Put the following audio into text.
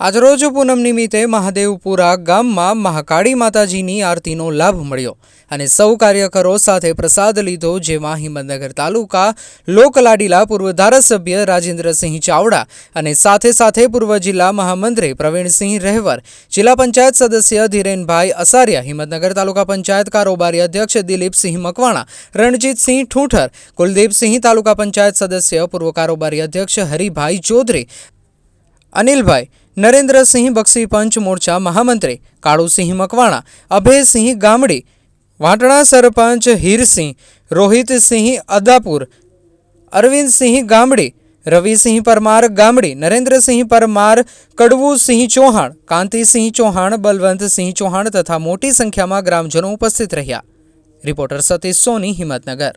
આજરોજ પૂનમ નિમિત્તે મહાદેવપુરા ગામમાં મહાકાળી માતાજીની આરતીનો લાભ મળ્યો અને સૌ કાર્યકરો સાથે પ્રસાદ લીધો, જેમાં હિંમતનગર તાલુકા લોકલાડીલા પૂર્વ ધારાસભ્ય રાજેન્દ્રસિંહ ચાવડા અને સાથે સાથે પૂર્વ જિલ્લા મહામંત્રી પ્રવીણસિંહ રહેવર, જિલ્લા પંચાયત સદસ્ય ધીરેનભાઈ અસારિયા, હિંમતનગર તાલુકા પંચાયત કારોબારી અધ્યક્ષ દિલીપસિંહ મકવાણા, રણજીતસિંહ ઠૂંઠર, કુલદીપસિંહ તાલુકા પંચાયત સદસ્ય પૂર્વ કારોબારી અધ્યક્ષ હરિભાઈ ચૌધરી, અનિલભાઈ નરેન્દ્રસિંહ બક્ષી પંચ મોરચા મહામંત્રી, કાળુસિંહ મકવાણા, અભયસિંહ ગામડી, વાટણા સરપંચ હીરસિંહ, રોહિતસિંહ અદાપુર, અરવિંદસિંહ ગામડી, રવિસિંહ પરમાર ગામડી, નરેન્દ્રસિંહ પરમાર, કડવુસિંહ ચૌહાણ, કાંતિસિંહ ચૌહાણ, બલવંતસિંહ ચૌહાણ તથા મોટી સંખ્યામાં ગ્રામજનો ઉપસ્થિત રહ્યા. રિપોર્ટર સતીશ સોની, હિંમતનગર.